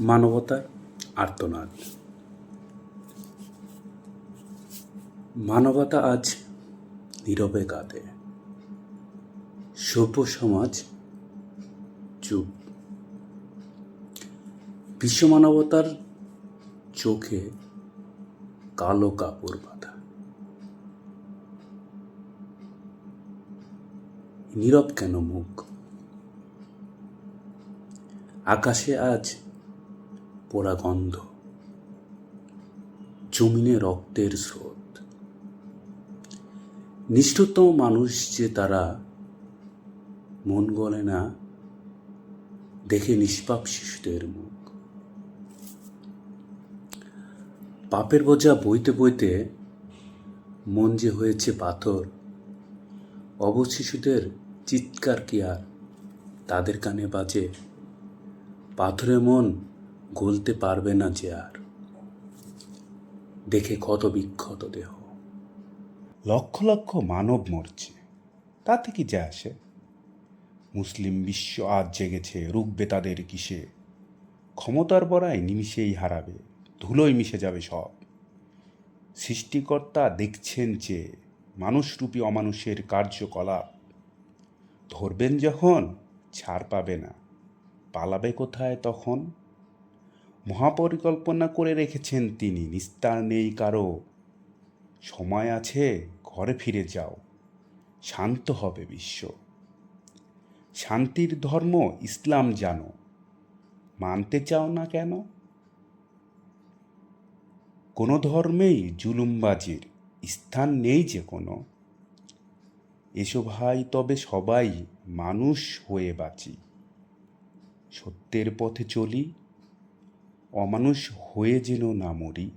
মানবতার আর্তনাদ। মানবতা আজ নীরবে কাঁদে। সভ্য সমাজ চুপ। বিশ্ব মানবতার চোখে কালো কাপড় বাঁধা। নীরব কেন মুখ? আকাশে আজ পোড়া গন্ধ, জমিনে রক্তের স্রোত। নিষ্ঠুরতম মানুষ যে তারা মন গলে না, দেখে নিষ্পাপ শিশুদের মুখ। পাপের বোঝা বইতে বইতে মন যে হয়েছে পাথর অবশিশুদের চিৎকার কি আর? তাদের কানে বাজে পাথরে মন গলতে পারবে না যে আর। দেখে ক্ষত বিক্ষত দেহ। লক্ষ লক্ষ মানব মরছে। তাতে কি যায় আসে? মুসলিম বিশ্ব আজ জেগেছে, রুখবে তাদের কিসে? ক্ষমতার বড়াই নিমিশেই হারাবে, ধুলোয় মিশে যাবে সব। সৃষ্টিকর্তা দেখছেন যে মানুষরূপী অমানুষের কার্যকলাপ। ধরবেন যখন, ছাড় পাবে না। পালাবে কোথায় তখন? মহাপরিকল্পনা করে রেখেছেন তিনি, নিস্তার নেই কারও। সময় আছে, ঘরে ফিরে যাও। শান্ত হবে বিশ্ব। শান্তির ধর্ম ইসলাম জানো। মানতে চাও না কেন? কোনো ধর্মেই জুলুমবাজির স্থান নেই যে কোনো। এসো ভাই, তবে সবাই মানুষ হয়ে বাঁচি। সত্যের পথে চলি অমানুষ হয়ে যেন না মরি।